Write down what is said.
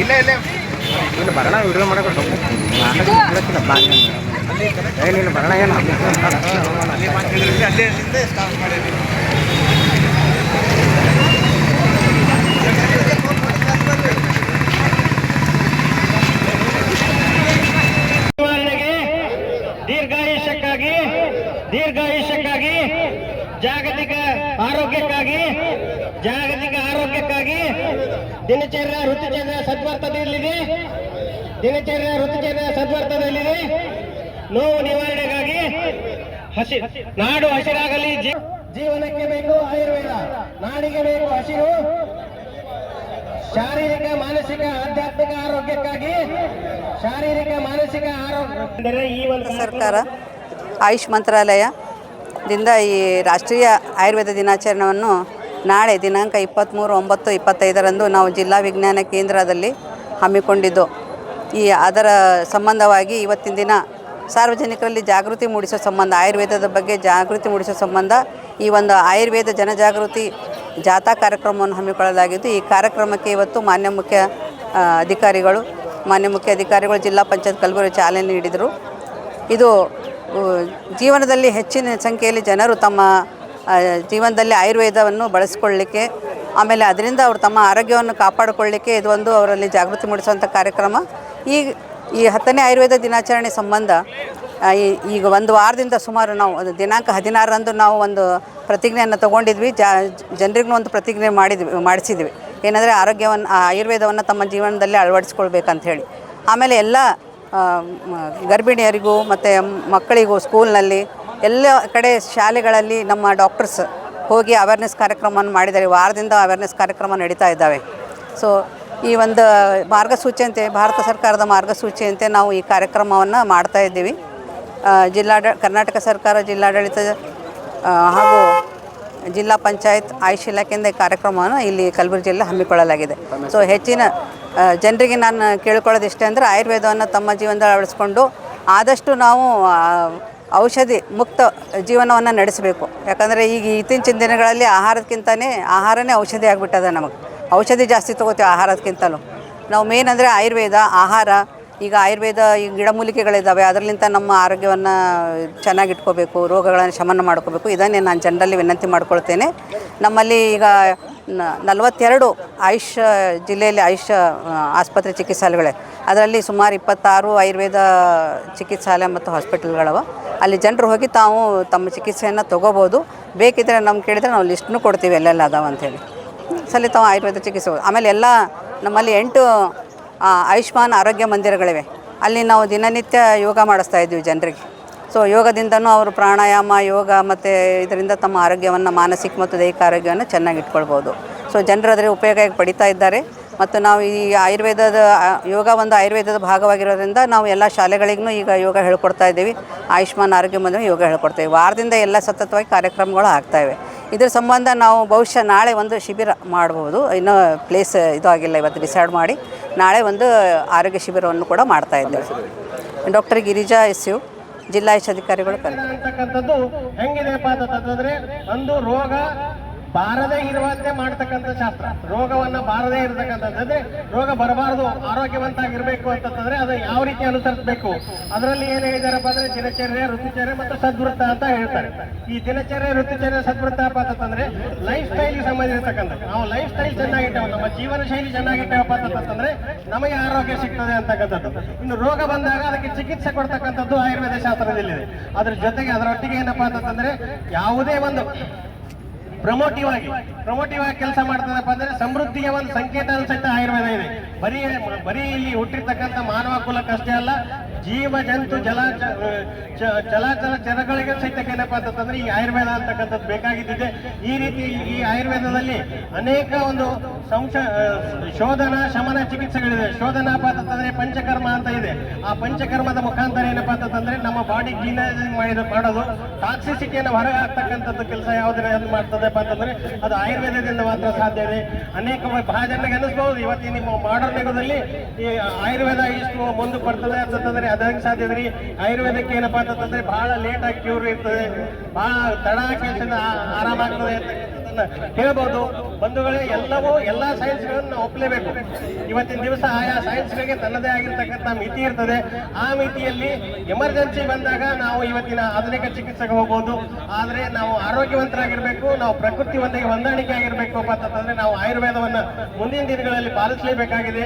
ಇಲ್ಲ ಇಲ್ಲ. ನೀನು ಬರೋಣ ವಿಡಿಯೋ ಮಾಡಕ್ಕೆ ಏನಿಲ್ಲ ಬರೋಣ ಏನು ಅಲ್ಲೇ ಸ್ಟಾರ್ಟ್ ಮಾಡಿ ಜಾಗತಿಕ ಆರೋಗ್ಯಕ್ಕಾಗಿ ಜಾಗತಿಕ ಆರೋಗ್ಯಕ್ಕಾಗಿ ದಿನಚರ್ಯ ಋತುಚರ್ಯ ಸದ್ವರ್ತದಲ್ಲಿದೆ ದಿನಚರ್ಯ ಋತುಚರ್ಯ ಸದ್ವರ್ತದಲ್ಲಿದೆ ನೋವು ನಿವಾರಣೆಗಾಗಿ ಹಸಿ, ನಾಡು ಹಸಿರಾಗಲಿ ಜೀವನಕ್ಕೆ ಬೇಕು ಆಯುರ್ವೇದ. ನಾಡಿಗೆ ಬೇಕು ಹಸಿರು. ಶಾರೀರಿಕ, ಮಾನಸಿಕ, ಆಧ್ಯಾತ್ಮಿಕ ಆರೋಗ್ಯಕ್ಕಾಗಿ ಶಾರೀರಿಕ, ಮಾನಸಿಕ ಆರೋಗ್ಯ ಸರ್ಕಾರ, ಆಯುಷ್ ಮಂತ್ರಾಲಯದಿಂದ ಈ ರಾಷ್ಟ್ರೀಯ ಆಯುರ್ವೇದ ದಿನಾಚರಣೆಯನ್ನು ನಾಳೆ ದಿನಾಂಕ ಇಪ್ಪತ್ತ್ಮೂರು, ಒಂಬತ್ತು, ಇಪ್ಪತ್ತೈದರಂದು ನಾವು ಜಿಲ್ಲಾ ವಿಜ್ಞಾನ ಕೇಂದ್ರದಲ್ಲಿ ಹಮ್ಮಿಕೊಂಡಿದ್ದು. ಈ ಅದರ ಸಂಬಂಧವಾಗಿ ಇವತ್ತಿನ ದಿನ ಸಾರ್ವಜನಿಕರಲ್ಲಿ ಜಾಗೃತಿ ಮೂಡಿಸೋ ಸಂಬಂಧ, ಆಯುರ್ವೇದದ ಬಗ್ಗೆ ಜಾಗೃತಿ ಮೂಡಿಸೋ ಸಂಬಂಧ ಈ ಒಂದು ಆಯುರ್ವೇದ ಜನಜಾಗೃತಿ ಜಾಥಾ ಕಾರ್ಯಕ್ರಮವನ್ನು ಹಮ್ಮಿಕೊಳ್ಳಲಾಗಿದ್ದು, ಈ ಕಾರ್ಯಕ್ರಮಕ್ಕೆ ಇವತ್ತು ಮಾನ್ಯ ಮುಖ್ಯ ಅಧಿಕಾರಿಗಳು, ಮಾನ್ಯ ಮುಖ್ಯ ಅಧಿಕಾರಿಗಳು ಜಿಲ್ಲಾ ಪಂಚಾಯತ್ ಕಲಬುರಗಿ ಚಾಲನೆ ನೀಡಿದರು. ಇದು ಜೀವನದಲ್ಲಿ ಹೆಚ್ಚಿನ ಸಂಖ್ಯೆಯಲ್ಲಿ ಜನರು ತಮ್ಮ ಜೀವನದಲ್ಲಿ ಆಯುರ್ವೇದವನ್ನು ಬಳಸ್ಕೊಳ್ಳಿಕ್ಕೆ, ಆಮೇಲೆ ಅದರಿಂದ ಅವರು ತಮ್ಮ ಆರೋಗ್ಯವನ್ನು ಕಾಪಾಡಿಕೊಳ್ಳಿಕ್ಕೆ ಇದೊಂದು ಅವರಲ್ಲಿ ಜಾಗೃತಿ ಮೂಡಿಸುವಂಥ ಕಾರ್ಯಕ್ರಮ. ಈ ಈ ಹತ್ತನೇ ಆಯುರ್ವೇದ ದಿನಾಚರಣೆ ಸಂಬಂಧ ಈಗ ಒಂದು ವಾರದಿಂದ ಸುಮಾರು ನಾವು ದಿನಾಂಕ ಹದಿನಾರರಂದು ನಾವು ಒಂದು ಪ್ರತಿಜ್ಞೆಯನ್ನು ತಗೊಂಡಿದ್ವಿ. ಜನರಿಗೂ ಒಂದು ಪ್ರತಿಜ್ಞೆ ಮಾಡಿದ್ವಿ, ಮಾಡಿಸಿದ್ವಿ. ಏನಂದರೆ ಆರೋಗ್ಯವನ್ನು, ಆಯುರ್ವೇದವನ್ನು ತಮ್ಮ ಜೀವನದಲ್ಲಿ ಅಳವಡಿಸ್ಕೊಳ್ಬೇಕಂತ ಹೇಳಿ. ಆಮೇಲೆ ಎಲ್ಲ ಗರ್ಭಿಣಿಯರಿಗೂ ಮತ್ತು ಮಕ್ಕಳಿಗೂ ಸ್ಕೂಲ್ನಲ್ಲಿ ಎಲ್ಲ ಕಡೆ ಶಾಲೆಗಳಲ್ಲಿ ನಮ್ಮ ಡಾಕ್ಟರ್ಸ್ ಹೋಗಿ ಅವೇರ್ನೆಸ್ ಕಾರ್ಯಕ್ರಮವನ್ನು ಮಾಡಿದ್ದಾರೆ. ವಾರದಿಂದ ಅವೇರ್ನೆಸ್ ಕಾರ್ಯಕ್ರಮ ನಡೀತಾ ಇದ್ದಾವೆ. ಸೊ ಈ ಒಂದು ಮಾರ್ಗಸೂಚಿಯಂತೆ ಭಾರತ ಸರ್ಕಾರದ ಮಾರ್ಗಸೂಚಿಯಂತೆ ನಾವು ಈ ಕಾರ್ಯಕ್ರಮವನ್ನು ಮಾಡ್ತಾ ಇದ್ದೀವಿ. ಜಿಲ್ಲಾಡ, ಕರ್ನಾಟಕ ಸರ್ಕಾರ ಜಿಲ್ಲಾಡಳಿತ ಹಾಗೂ ಜಿಲ್ಲಾ ಪಂಚಾಯತ್ ಆಯುಷ್ ಇಲಾಖೆಯಿಂದ ಈ ಕಾರ್ಯಕ್ರಮವನ್ನು ಇಲ್ಲಿ ಕಲಬುರಗಿ ಜಿಲ್ಲೆ ಹಮ್ಮಿಕೊಳ್ಳಲಾಗಿದೆ. ಸೊ ಹೆಚ್ಚಿನ ಜನರಿಗೆ ನಾನು ಕೇಳ್ಕೊಳ್ಳೋದು ಇಷ್ಟೇ ಅಂದರೆ ಆಯುರ್ವೇದವನ್ನು ತಮ್ಮ ಜೀವನದಲ್ಲಿ ಅಳವಡಿಸ್ಕೊಂಡು ಆದಷ್ಟು ನಾವು ಔಷಧಿ ಮುಕ್ತ ಜೀವನವನ್ನು ನಡೆಸಬೇಕು. ಯಾಕಂದರೆ ಈಗ ಇತ್ತೀಚಿನ ದಿನಗಳಲ್ಲಿ ಆಹಾರಕ್ಕಿಂತಲೇ ಆಹಾರನೇ ಔಷಧಿ ಆಗಿಬಿಟ್ಟದ ನಮಗೆ. ಔಷಧಿ ಜಾಸ್ತಿ ತೊಗೋತೀವಿ ಆಹಾರಕ್ಕಿಂತಲೂ ನಾವು ಮೇನ್ ಅಂದರೆ ಆಯುರ್ವೇದ, ಆಹಾರ, ಈಗ ಆಯುರ್ವೇದ ಈ ಗಿಡಮೂಲಿಕೆಗಳಿದ್ದಾವೆ ಅದರಲ್ಲಿಂದ ನಮ್ಮ ಆರೋಗ್ಯವನ್ನು ಚೆನ್ನಾಗಿಟ್ಕೋಬೇಕು, ರೋಗಗಳನ್ನು ಶಮನ ಮಾಡ್ಕೋಬೇಕು, ಇದನ್ನೇ ನಾನು ಜನರಲ್ಲಿ ವಿನಂತಿ ಮಾಡ್ಕೊಳ್ತೇನೆ. ನಮ್ಮಲ್ಲಿ ಈಗ ನಲವತ್ತೆರಡು ಆಯುಷ್ ಜಿಲ್ಲೆಯಲ್ಲಿ ಆಯುಷ್ ಆಸ್ಪತ್ರೆ ಚಿಕಿತ್ಸಾಲಯಗಳೇ ಅದರಲ್ಲಿ ಸುಮಾರು ಇಪ್ಪತ್ತಾರು ಆಯುರ್ವೇದ ಚಿಕಿತ್ಸಾಲಯ ಮತ್ತು ಹಾಸ್ಪಿಟಲ್ಗಳವ. ಅಲ್ಲಿ ಜನರು ಹೋಗಿ ತಾವು ತಮ್ಮ ಚಿಕಿತ್ಸೆಯನ್ನು ತೊಗೋಬೋದು. ಬೇಕಿದ್ದರೆ ನಮ್ಗೆ ಕೇಳಿದರೆ ನಾವು ಲಿಸ್ಟ್ನು ಕೊಡ್ತೀವಿ ಎಲ್ಲೆಲ್ಲ ಅದಾವ ಅಂಥೇಳಿ ಸಲ ತಾವು ಆಯುರ್ವೇದ ಚಿಕಿತ್ಸೆ ಆಮೇಲೆ ಎಲ್ಲ ನಮ್ಮಲ್ಲಿ ಎಂಟು ಆಯುಷ್ಮಾನ್ ಆರೋಗ್ಯ ಮಂದಿರಗಳಿವೆ. ಅಲ್ಲಿ ನಾವು ದಿನನಿತ್ಯ ಯೋಗ ಮಾಡಿಸ್ತಾ ಇದ್ದೀವಿ ಜನರಿಗೆ. ಸೊ ಯೋಗದಿಂದನೂ ಅವರು ಪ್ರಾಣಾಯಾಮ, ಯೋಗ ಮತ್ತು ಇದರಿಂದ ತಮ್ಮ ಆರೋಗ್ಯವನ್ನು, ಮಾನಸಿಕ ಮತ್ತು ದೈಹಿಕ ಆರೋಗ್ಯವನ್ನು ಚೆನ್ನಾಗಿ ಇಟ್ಕೊಳ್ಬೋದು. ಸೊ ಜನರು ಅದರ ಉಪಯೋಗ ಪಡಿತಾ ಇದ್ದಾರೆ. ಮತ್ತು ನಾವು ಈ ಆಯುರ್ವೇದದ ಯೋಗ ಒಂದು ಆಯುರ್ವೇದದ ಭಾಗವಾಗಿರೋದ್ರಿಂದ ನಾವು ಎಲ್ಲ ಶಾಲೆಗಳಿಗೂ ಈಗ ಯೋಗ ಹೇಳ್ಕೊಡ್ತಾ ಇದ್ದೀವಿ. ಆಯುಷ್ಮಾನ್ ಆರೋಗ್ಯ ಮಂದಿರ ಯೋಗ ಹೇಳ್ಕೊಡ್ತೇವೆ ವಾರದಿಂದ ಎಲ್ಲ ಸತತವಾಗಿ ಕಾರ್ಯಕ್ರಮಗಳು ಆಗ್ತಾಯಿವೆ ಇದ್ರ ಸಂಬಂಧ ನಾವು ಬಹುಶಃ ನಾಳೆ ಒಂದು ಶಿಬಿರ ಮಾಡ್ಬೋದು. ಇನ್ನೂ ಪ್ಲೇಸ್ ಇದು ಆಗಿಲ್ಲ, ಇವತ್ತು ಡಿಸೈಡ್ ಮಾಡಿ ನಾಳೆ ಒಂದು ಆರೋಗ್ಯ ಶಿಬಿರವನ್ನು ಕೂಡ ಮಾಡ್ತಾ ಇದ್ದೇವೆ. Doctor Girija S U. ಜಿಲ್ಲಾ ಆಯುಷ್ ಅಧಿಕಾರಿಗಳು ಕರೆದು ಅಂತಕ್ಕಂಥದ್ದು ಹೆಂಗಿದೆಪ್ಪ ಅಂತಂದ್ರೆ ಒಂದು ರೋಗ ಬಾರದೇ ಇರುವಂತೆ ಮಾಡ್ತಕ್ಕಂಥ ಶಾಸ್ತ್ರ. ರೋಗವನ್ನ ಬಾರದೇ ಇರತಕ್ಕಂಥದ್ದು ರೋಗ ಬರಬಾರದು ಆರೋಗ್ಯವಂತಾಗಿರ್ಬೇಕು ಅಂತಂದ್ರೆ ಅದು ಯಾವ ರೀತಿ ಅನುಸರಿಸಬೇಕು? ಅದರಲ್ಲಿ ಏನ್ ಹೇಳಿದಾರಪ್ಪ ಅಂದ್ರೆ ದಿನಚರ್ಯ, ಋತುಚರ್ಯ ಮತ್ತು ಸದ್ವೃತ್ತ ಅಂತ ಹೇಳ್ತಾರೆ. ಈ ದಿನಚರ್ಯ, ಋತುಚರ್ಯ ಸದ್ವೃತ್ತ ಅಂತಂದ್ರೆ ಲೈಫ್ ಸ್ಟೈಲ್ ಸಂಬಂಧಿಸಿರ್ತಕ್ಕಂಥ ನಾವು ಲೈಫ್ ಸ್ಟೈಲ್ ಚೆನ್ನಾಗಿಟ್ಟೇವೆ ನಮ್ಮ ಜೀವನ ಶೈಲಿ ಚೆನ್ನಾಗಿಟ್ಟೇವಪ್ಪ ಅಂತಂದ್ರೆ ನಮಗೆ ಆರೋಗ್ಯ ಸಿಗ್ತದೆ ಅಂತಕ್ಕಂಥದ್ದು. ಇನ್ನು ರೋಗ ಬಂದಾಗ ಅದಕ್ಕೆ ಚಿಕಿತ್ಸೆ ಕೊಡ್ತಕ್ಕಂಥದ್ದು ಆಯುರ್ವೇದ ಶಾಸ್ತ್ರದಲ್ಲಿದೆ. ಅದ್ರ ಜೊತೆಗೆ ಅದರೊಟ್ಟಿಗೆ ಏನಪ್ಪಾ ಅಂತಂದ್ರೆ ಯಾವುದೇ ಒಂದು ಪ್ರಮೋಟಿವ್ ಆಗಿ ಪ್ರಮೋಟಿವ್ ಆಗಿ ಕೆಲಸ ಮಾಡ್ತದಪ್ಪ ಅಂದ್ರೆ ಸಮೃದ್ಧಿಯ ಒಂದು ಸಂಕೇತ ಸಹಿತ ಆಯುರ್ವೇದ ಇದೆ. ಬರೀ ಬರೀ ಇಲ್ಲಿ ಹುಟ್ಟಿರ್ತಕ್ಕಂಥ ಮಾನವ ಕುಲಕ್ಕಷ್ಟೇ ಅಲ್ಲ ಜೀವ ಜಂತು ಜಲ ಚಲಾಚಲ ಜನಗಳಿಗೆ ಏನಪ್ಪಾ ಅಂತಂದ್ರೆ ಈ ಆಯುರ್ವೇದ ಅಂತಕ್ಕಂಥದ್ದು ಬೇಕಾಗಿದ್ದಿದೆ. ಈ ರೀತಿ ಈ ಆಯುರ್ವೇದದಲ್ಲಿ ಅನೇಕ ಒಂದು ಸಂಶ ಶೋಧನ ಶಮನ ಚಿಕಿತ್ಸೆಗಳಿದೆ. ಶೋಧನ ಅಂತಂದ್ರೆ ಪಂಚಕರ್ಮ ಅಂತ ಇದೆ. ಆ ಪಂಚಕರ್ಮದ ಮುಖಾಂತರ ಏನಪ್ಪಾ ಅಂತಂದ್ರೆ ನಮ್ಮ ಬಾಡಿ ಕ್ಲೀನ್ ಮಾಡಿದ, ಮಾಡೋದು, ಟಾಕ್ಸಿಸಿಟಿಯನ್ನು ಹೊರಗೆ ಹಾಕ್ತಕ್ಕಂಥದ್ದು ಕೆಲಸ ಯಾವ್ದು ಮಾಡ್ತದೆಪ್ಪ ಅಂತಂದ್ರೆ ಅದು ಆಯುರ್ವೇದದಿಂದ ಮಾತ್ರ ಸಾಧ್ಯ ಇದೆ. ಅನೇಕ ಬಹಳ ಜನರಿಗೆ ಅನಿಸ್ಬಹುದು ಇವತ್ತಿನ ನಿಮ್ಮ ಮಾಡರ್ನ್ ಯುಗದಲ್ಲಿ ಈ ಆಯುರ್ವೇದ ಇಷ್ಟು ಮುಂದೆ ಬರ್ತದೆ ಅಂತಂದ್ರೆ ಅದಂಗೆ ಸಾಧ್ಯ ರೀ ಆಯುರ್ವೇದಕ್ಕೆ ಏನಪ್ಪಾ ಅಂತಂದ್ರೆ ಬಹಳ ಲೇಟ್ ಆಗಿ ಕ್ಯೂರ್ ಇರ್ತದೆ. ಬಹಳ ತಡ ಕೆಲಸದ ಆರಾಮಾಗ್ತದೆ ಅಂತಕ್ಕಂಥದ್ದನ್ನ ಹೇಳ್ಬೋದು. ಬಂಧುಗಳೇ, ಎಲ್ಲವೂ ಎಲ್ಲಾ ಸೈನ್ಸ್ಗಳನ್ನು ನಾವು ಒಪ್ಪಲೇಬೇಕು ಇವತ್ತಿನ ದಿವಸ ಆಯಾ ಸೈನ್ಸ್ಗಳಿಗೆ ತನ್ನದೇ ಆಗಿರ್ತಕ್ಕಂಥ ಮಿತಿ ಇರ್ತದೆ. ಆ ಮಿತಿಯಲ್ಲಿ ಎಮರ್ಜೆನ್ಸಿ ಬಂದಾಗ ನಾವು ಇವತ್ತಿನ ಆಧುನಿಕ ಚಿಕಿತ್ಸೆಗೆ ಹೋಗ್ಬೋದು. ಆದ್ರೆ ನಾವು ಆರೋಗ್ಯವಂತರಾಗಿರ್ಬೇಕು, ನಾವು ಪ್ರಕೃತಿ ಒಂದಿಗೆ ಹೊಂದಾಣಿಕೆ ಆಗಿರ್ಬೇಕು ಅಂತಂದ್ರೆ ನಾವು ಆಯುರ್ವೇದವನ್ನ ಮುಂದಿನ ದಿನಗಳಲ್ಲಿ ಪಾಲಿಸಲೇಬೇಕಾಗಿದೆ.